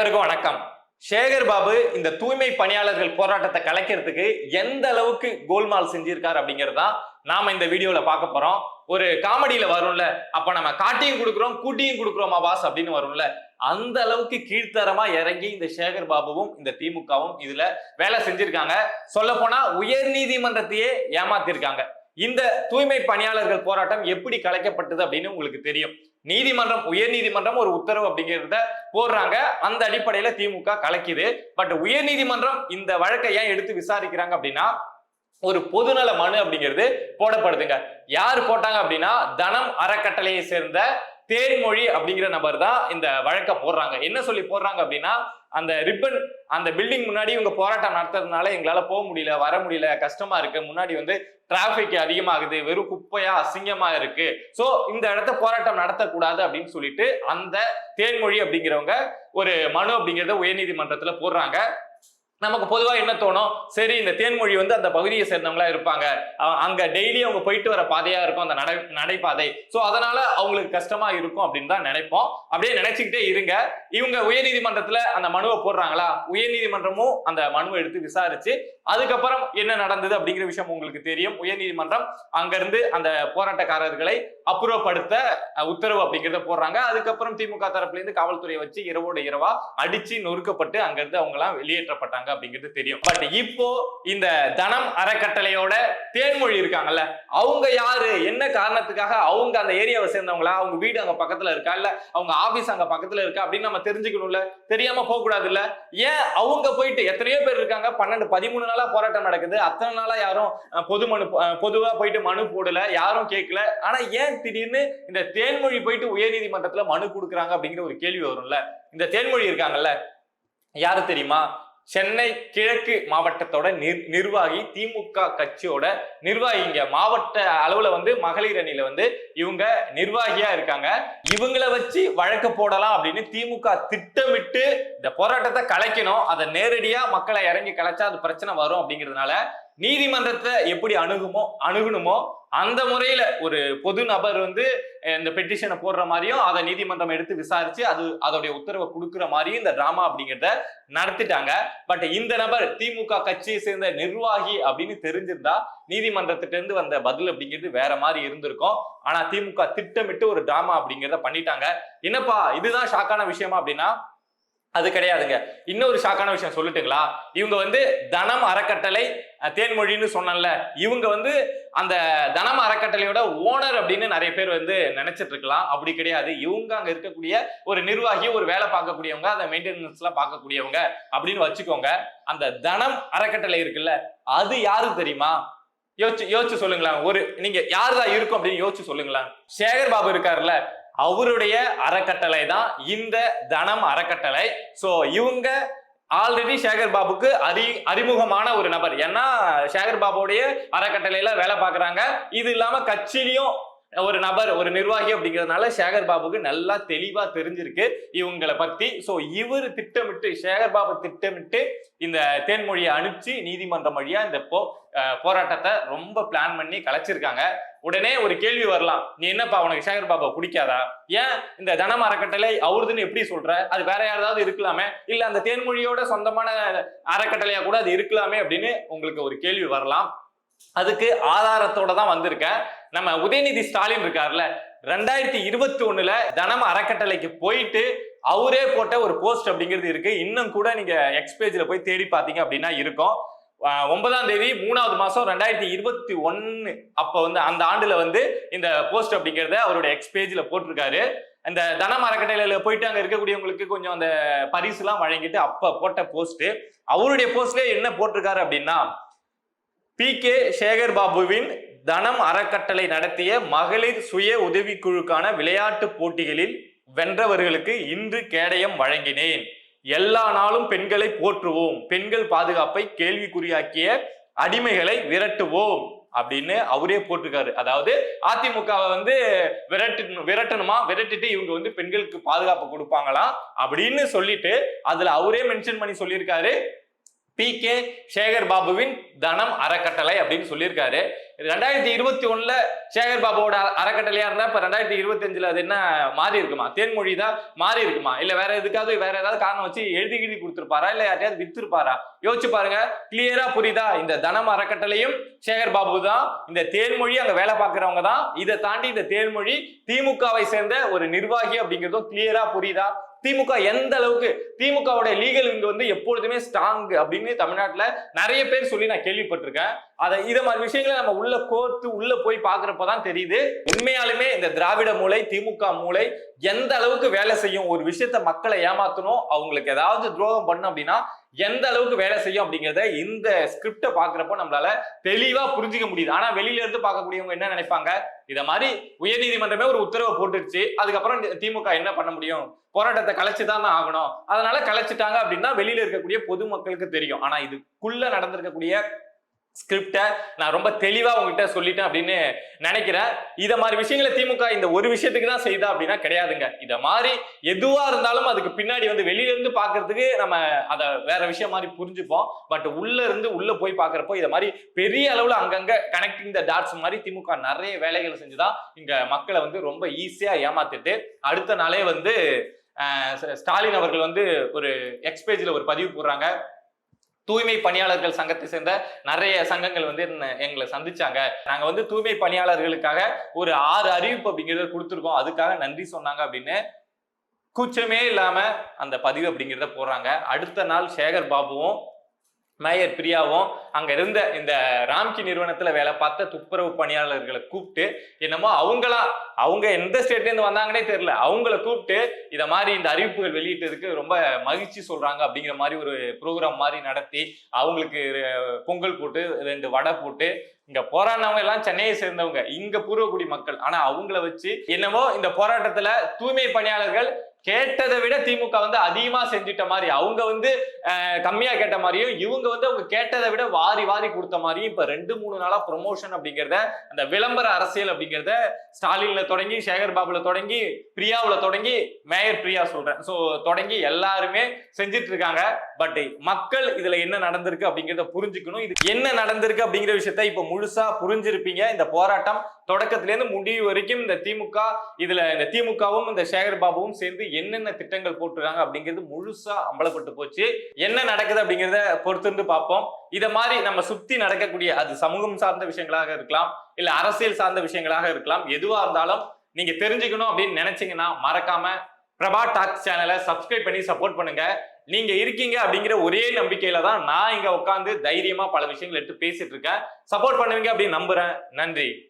அனைவருக்கும் வணக்கம். சேகர் பாபு இந்த தூய்மை பணியாளர்கள் போராட்டத்தை கலைக்கிறதுக்கு எந்த அளவுக்கு கோல்மால் செஞ்சிருக்காரு அப்படிங்கிறது நாம இந்த வீடியோல பார்க்க போறோம். ஒரு காமெடியில வரும்ல அப்ப நம்ம காட்டியும் கொடுக்குறோம் கூட்டியும் கொடுக்குறோமா பாஸ் அப்படின்னு வரும்ல. அந்த அளவுக்கு கீழ்த்தரமா இறங்கி இந்த சேகர் பாபுவும் இந்த திமுகவும் இதுல வேலை செஞ்சிருக்காங்க. சொல்ல போனா உயர் நீதிமன்றத்தையே ஏமாத்திருக்காங்க. இந்த தூய்மை பணியாளர்கள் போராட்டம் எப்படி கலைக்கப்பட்டது அப்படின்னு உங்களுக்கு தெரியும். நீதிமன்றம் உயர் நீதிமன்றம் ஒரு உத்தரவு அப்படிங்கிறத போடுறாங்க. அந்த அடிப்படையில திமுக கலைக்குது. பட் உயர் நீதிமன்றம் இந்த வழக்கை ஏன் எடுத்து விசாரிக்கிறாங்க அப்படின்னா ஒரு பொதுநல மனு அப்படிங்கிறது போடப்படுதுங்க. யார் போட்டாங்க அப்படின்னா தனம் அறக்கட்டளையை சேர்ந்த தேன்மொழி அப்படிங்கிற நபர் தான் இந்த வழக்கை போடுறாங்க. என்ன சொல்லி போடுறாங்க அப்படின்னா அந்த ரிப்பன் அந்த பில்டிங் முன்னாடி இவங்க போராட்டம் நடத்துறதுனால எங்களால போக முடியல வர முடியல கஷ்டமா இருக்கு. முன்னாடி வந்து டிராபிக் அதிகமாகுது வெறும் குப்பையா அசிங்கமா இருக்கு. சோ இந்த இடத்த போராட்டம் நடத்தக்கூடாது அப்படின்னு சொல்லிட்டு அந்த தேன்மொழி அப்படிங்கிறவங்க ஒரு மனு அப்படிங்கிறத உயர்நீதிமன்றத்துல போடுறாங்க. நமக்கு பொதுவாக என்ன தோணும்? சரி இந்த தேன்மொழி வந்து அந்த பகுதியை சேர்ந்தவங்களா இருப்பாங்க. அங்க டெய்லி அவங்க போயிட்டு வர பாதையா இருக்கும் அந்த நடை நடைபாதை. ஸோ அதனால அவங்களுக்கு கஷ்டமா இருக்கும் அப்படின்னு தான் நினைப்போம். அப்படியே நினைச்சுக்கிட்டே இருங்க. இவங்க உயர்நீதிமன்றத்துல அந்த மனுவை போடுறாங்களா? உயர்நீதிமன்றமும் அந்த மனுவை எடுத்து விசாரிச்சு அதுக்கப்புறம் என்ன நடந்தது அப்படிங்கிற விஷயம் உங்களுக்கு தெரியும். உயர்நீதிமன்றம் அங்கிருந்து அந்த போராட்டக்காரர்களை அப்புறப்படுத்த உத்தரவு அப்படிங்கிறத போடுறாங்க. அதுக்கப்புறம் திமுக தரப்புலேருந்து காவல்துறையை வச்சு இரவோட இரவா அடிச்சு நொறுக்கப்பட்டு அங்கிருந்து அவங்க எல்லாம் வெளியேற்றப்பட்டாங்க. அப்படிங்கிறது தெரியும். பட் இப்போ இந்த தனம் அறக்கட்டளையோட தேன்மொழி இருக்காங்கல்ல அவங்க யாரு? என்ன காரணத்துக்காக அவங்க அந்த ஏரியாவை சேர்ந்தவங்களா? அவங்க வீடு அங்க பக்கத்துல இருக்கா? இல்ல அவங்க ஆபீஸ் அங்க பக்கத்துல இருக்கா? அப்படின்னு நம்ம தெரிஞ்சுக்கணும்ல. தெரியாம போக கூடாது இல்ல ஏன் அவங்க போயிட்டு எத்தனையோ பேர் இருக்காங்க? பன்னெண்டு பதிமூணு நாளா போராட்டம் நடக்குது. அத்தனை நாளா யாரும் பொது மனு பொதுவா போயிட்டு மனு போடல. யாரும் கேட்கல. ஆனா ஏன் திடீர்னு இந்த தேன்மொழி போயிட்டு உயர்நீதிமன்றத்துல மனு கொடுக்குறாங்க அப்படிங்கிற ஒரு கேள்வி வரும்ல? இந்த தேன்மொழி இருக்காங்கல்ல யாரு தெரியுமா? சென்னை கிழக்கு மாவட்டத்தோட நிர் நிர்வாகி திமுக கட்சியோட நிர்வாகிங்க. மாவட்ட அளவுல வந்து மகளிர் அணியில வந்து இவங்க நிர்வாகியா இருக்காங்க. இவங்கள வச்சு வழக்கு போடலாம் அப்படின்னு திமுக திட்டமிட்டு இந்த போராட்டத்தை கலைக்கணும். அதை நேரடியா மக்களை இறங்கி கலைச்சா அது பிரச்சனை வரும் அப்படிங்கிறதுனால நீதிமன்றத்தை எப்படி அணுகுமோ அணுகணுமோ அந்த முறையில ஒரு பொது நபர் வந்து இந்த பெட்டிஷனை போடுற மாதிரியும் அதை நீதிமன்றம் எடுத்து விசாரிச்சு அது அதோடைய உத்தரவை கொடுக்குற மாதிரியும் இந்த டிராமா அப்படிங்கிறத நடத்திட்டாங்க. பட் இந்த நபர் திமுக கட்சியை சேர்ந்த நிர்வாகி அப்படின்னு தெரிஞ்சிருந்தா நீதிமன்றத்திட்ட இருந்து வந்த பதில் அப்படிங்கிறது வேற மாதிரி இருந்திருக்கும். ஆனா திமுக திட்டமிட்டு ஒரு டிராமா அப்படிங்கிறத பண்ணிட்டாங்க. என்னப்பா இதுதான் ஷாக்கான விஷயமா அப்படின்னா அது கிடையாதுங்க. இன்னொரு ஷாக்கான விஷயம் சொல்லட்டுங்களா? இவங்க வந்து தனம் அறக்கட்டளை தேன்மொழின்னு சொன்னல இவங்க வந்து அந்த தனம் அறக்கட்டளையோட ஓனர் அப்படின்னு நிறைய பேர் வந்து நினைச்சிட்டு இருக்கலாம். அப்படி கிடையாது. இவங்க அங்க இருக்கக்கூடிய ஒரு நிர்வாகி ஒரு வேலை பார்க்கக்கூடியவங்க அந்த மெயின்டெனன்ஸ் எல்லாம் பார்க்கக்கூடியவங்க அப்படின்னு வச்சுக்கோங்க. அந்த தனம் அறக்கட்டளை இருக்குல்ல அது யாரு தெரியுமா? யோசிச்சு யோசிச்சு சொல்லுங்களேன். ஒரு நீங்க யாருதான் இருக்கும் அப்படின்னு யோசிச்சு சொல்லுங்களேன். சேகர் பாபு இருக்காருல்ல. அவருடைய அறக்கட்டளை தான் இந்த தனம் அறக்கட்டளை. ஸோ இவங்க ஆல்ரெடி சேகர் பாபுக்கு அறி அறிமுகமான ஒரு நபர். ஏன்னா சேகர் பாபுடைய அறக்கட்டளையில வேலை பார்க்குறாங்க. இது இல்லாம கட்சியிலையும் ஒரு நபர் ஒரு நிர்வாகி அப்படிங்கிறதுனால சேகர் பாபுக்கு நல்லா தெளிவா தெரிஞ்சிருக்கு இவங்களை பத்தி. ஸோ இவர் திட்டமிட்டு சேகர் பாபு திட்டமிட்டு இந்த தேன்மொழியை அனுப்பிச்சு நீதிமன்றம் வழியா இந்த போ போராட்டத்தை ரொம்ப பிளான் பண்ணி கலைச்சிருக்காங்க. உடனே ஒரு கேள்வி வரலாம். நீ என்னப்பா உனக்கு சேகர் பாபா பிடிக்காதா? ஏன் இந்த தனம் அறக்கட்டளை அவருதுன்னு எப்படி சொல்ற? அது வேற யாராவது இருக்கலாமே? இல்ல அந்த தேன்மொழியோட சொந்தமான அறக்கட்டளையா கூட அது இருக்கலாமே அப்படின்னு உங்களுக்கு ஒரு கேள்வி வரலாம். அதுக்கு ஆதாரத்தோட தான் வந்திருக்கேன். நம்ம உதயநிதி ஸ்டாலின் இருக்கார்ல ரெண்டாயிரத்தி இருபத்தி ஒண்ணுல தனம் அறக்கட்டளைக்கு போயிட்டு அவரே போட்ட ஒரு போஸ்ட் அப்படிங்கிறது இருக்கு. இன்னும் கூட நீங்க எக்ஸ் பேஜ்ல போய் தேடி பார்த்தீங்க அப்படின்னா இருக்கும். ஒன்பதாம் தேதி மூணாவது மாசம் ரெண்டாயிரத்தி இருபத்தி ஒன்னு. அப்ப வந்து அந்த ஆண்டுல வந்து இந்த போஸ்ட் அப்படிங்கறத அவருடைய எக்ஸ் பேஜ்ல போட்டிருக்காரு. இந்த தனம் மரக்கட்டையில போயிட்டு அங்க இருக்கக்கூடியவங்களுக்கு கொஞ்சம் அந்த பரிசு எல்லாம் வழங்கிட்டு அப்ப போட்ட போஸ்ட் அவருடைய போஸ்ட்ல என்ன போட்டிருக்காரு அப்படின்னா பி கே சேகர் பாபுவின் தனம் அறக்கட்டளை நடத்திய மகளிர் சுய உதவிக்குழுக்கான விளையாட்டு போட்டிகளில் வென்றவர்களுக்கு இன்று கேடயம் வழங்கினேன். எல்லா நாளும் பெண்களை போற்றுவோம். பெண்கள் பாதுகாப்பை கேள்விக்குறியாக்கிய அடிமைகளை விரட்டுவோம். அப்படின்னு அவரே போட்டிருக்காரு. அதாவது அதிமுகவை வந்து விரட்டு விரட்டணுமா? விரட்டிட்டு இவங்க வந்து பெண்களுக்கு பாதுகாப்பு கொடுப்பாங்களாம் அப்படின்னு சொல்லிட்டு அதுல அவரே மென்ஷன் பண்ணி சொல்லியிருக்காரு. பி கே சேகர் பாபுவின் தனம் அறக்கட்டளை அப்படின்னு சொல்லியிருக்காரு. ரெண்டாயிரத்தி இருபத்தி ஒண்ணுல சேகர் பாபுவோட அறக்கட்டளையா இருந்தா இப்ப ரெண்டாயிரத்தி இருபத்தி அஞ்சுல அது என்ன மாறி இருக்குமா? தேன்மொழி தான் மாறி இருக்குமா? இல்ல வேற எதுக்காவது வேற ஏதாவது காரணம் வச்சு எழுதி கிழி கொடுத்துருப்பாரா? இல்ல யார்ட்டையாவது வித்துருப்பாரா? யோசிச்சு பாருங்க. கிளியரா புரியுதா? இந்த தனம் அறக்கட்டளையும் சேகர் பாபு தான் இந்த தேன்மொழி அங்க வேலை பார்க்கறவங்க தான் இதை தாண்டி இந்த தேன்மொழி திமுகவை சேர்ந்த ஒரு நிர்வாகி அப்படிங்கிறதும் கிளியரா புரியுதா? திமுக எந்த அளவுக்கு திமுகவோட லீகல் இங்க வந்து எப்பொழுதுமே ஸ்ட்ராங் அப்படின்னு தமிழ்நாட்டில் நிறைய பேர் சொல்லி நான் கேள்விப்பட்டிருக்கேன். அதை இதை மாதிரி விஷயங்களை நம்ம உள்ள கோர்த்து உள்ள போய் பாக்குறப்பதான் தெரியுது. உண்மையாலுமே இந்த திராவிட மூளை திமுக மூளை எந்த அளவுக்கு வேலை செய்யும் ஒரு விஷயத்த மக்களை ஏமாத்தணும் அவங்களுக்கு ஏதாவது துரோகம் பண்ணும் அப்படின்னா எந்த அளவுக்கு வேலை செய்யும் அப்படிங்கிறத இந்த ஸ்கிரிப்டை பாக்குறப்போ நம்மளால தெளிவா புரிஞ்சுக்க முடியுது. ஆனா வெளியில இருந்து பார்க்கக்கூடியவங்க என்ன நினைப்பாங்க? இத மாதிரி உயர்நீதிமன்றமே ஒரு உத்தரவை போட்டுருச்சு அதுக்கப்புறம் திமுக என்ன பண்ண முடியும்? போராட்டத்தை கலைச்சு தான் ஆகணும். அதனால கலைச்சிட்டாங்க அப்படின்னா வெளியில இருக்கக்கூடிய பொதுமக்களுக்கு தெரியும். ஆனா இதுக்குள்ள நடந்திருக்கக்கூடிய ஸ்கிரிப்டை நான் ரொம்ப தெளிவாக உங்ககிட்ட சொல்லிட்டேன் அப்படின்னு நினைக்கிறேன். இதை மாதிரி விஷயங்களை திமுக இந்த ஒரு விஷயத்துக்கு தான் செய்தா அப்படின்னா கிடையாதுங்க. இதை மாதிரி எதுவாக இருந்தாலும் அதுக்கு பின்னாடி வந்து வெளியிலேருந்து பார்க்கறதுக்கு நம்ம அதை வேற விஷயம் மாதிரி புரிஞ்சுப்போம். பட் உள்ளேருந்து இருந்து போய் பார்க்குறப்போ இதை மாதிரி பெரிய அளவில் அங்கங்கே கனெக்டிங் த டாட்ஸ் மாதிரி திமுக நிறைய வேலைகள் செஞ்சுதான் இங்கே மக்களை வந்து ரொம்ப ஈஸியாக ஏமாத்திட்டு அடுத்த நாளே வந்து ஸ்டாலின் அவர்கள் வந்து ஒரு எக்ஸ்பேஜில் ஒரு பதிவு போடுறாங்க. தூய்மை பணியாளர்கள் சங்கத்தை சேர்ந்த நிறைய சங்கங்கள் வந்து என்ன- எங்களை சந்திச்சாங்க. நாங்க வந்து தூய்மை பணியாளர்களுக்காக ஒரு ஆறு அறிவிப்பு அப்படிங்கிறத கொடுத்துருக்கோம். அதுக்காக நன்றி சொன்னாங்க அப்படின்னு கூச்சமே இல்லாம அந்த பதிவு அப்படிங்கிறத போடுறாங்க. அடுத்த நாள் சேகர் பாபுவும் மேயர் பிரியாவும் அங்க இருந்த இந்த ராம்கி நிறுவனத்துல வேலை பார்த்த துப்புரவு பணியாளர்களை கூப்பிட்டு என்னமோ அவங்களா அவங்க எந்த ஸ்டேட்ல இருந்து வந்தாங்கன்னே தெரியல. அவங்கள கூப்பிட்டு இத மாதிரி இந்த அறிவிப்புகள் வெளியிட்டதுக்கு ரொம்ப மகிழ்ச்சி சொல்றாங்க அப்படிங்கிற மாதிரி ஒரு ப்ரோக்ராம் மாதிரி நடத்தி அவங்களுக்கு பொங்கல் போட்டு ரெண்டு வடை போட்டு இங்க போராடினவங்க எல்லாம் சென்னையை சேர்ந்தவங்க இங்க பூர்வகுடி மக்கள். ஆனா அவங்கள வச்சு என்னமோ இந்த போராட்டத்துல தூய்மை பணியாளர்கள் கேட்டதை விட திமுக வந்து அதிகமா செஞ்சிட்ட மாதிரி அவங்க வந்து கம்மியா கேட்ட மாதிரியும் இவங்க வந்து அவங்க கேட்டதை விட வாரி வாரி கொடுத்த மாதிரியும் இப்ப ரெண்டு மூணு நாளா ப்ரொமோஷன் அப்படிங்கிறத அந்த விளம்பர அரசியல் அப்படிங்கிறத ஸ்டாலின்ல தொடங்கி சேகர் பாபுல தொடங்கி பிரியாவுல தொடங்கி மேயர் பிரியா சொல்றேன். சோ தொடங்கி எல்லாருமே செஞ்சிட்டு இருக்காங்க. பட் மக்கள் இதுல என்ன நடந்திருக்கு அப்படிங்கிறத புரிஞ்சுக்கணும். இது என்ன நடந்திருக்கு அப்படிங்கிற விஷயத்த இப்ப முழுசா புரிஞ்சிருப்பீங்க. இந்த போராட்டம் தொடக்கத்திலேருந்து முடிவு வரைக்கும் இந்த திமுக இதுல இந்த திமுகவும் இந்த சேகர் பாபுவும் சேர்ந்து என்னென்ன திட்டங்கள் போட்டுருக்காங்க அப்படிங்கிறது முழுசா அம்பலப்பட்டு போச்சு. என்ன நடக்குது அப்படிங்கிறத பொறுத்திருந்து பார்ப்போம். இதை மாதிரி நம்ம சுத்தி நடக்கக்கூடிய அது சமூகம் சார்ந்த விஷயங்களாக இருக்கலாம் இல்ல அரசியல் சார்ந்த விஷயங்களாக இருக்கலாம் எதுவா இருந்தாலும் நீங்க தெரிஞ்சுக்கணும் அப்படின்னு நினைச்சீங்கன்னா மறக்காம பிரபா டாக்ஸ் சேனலை சப்ஸ்கிரைப் பண்ணி சப்போர்ட் பண்ணுங்க. நீங்க இருக்கீங்க அப்படிங்கிற ஒரே நம்பிக்கையில தான் நான் இங்க உட்காந்து தைரியமா பல விஷயங்கள் எடுத்து பேசிட்டு இருக்கேன். சப்போர்ட் பண்ணுவீங்க அப்படின்னு நம்புறேன். நன்றி.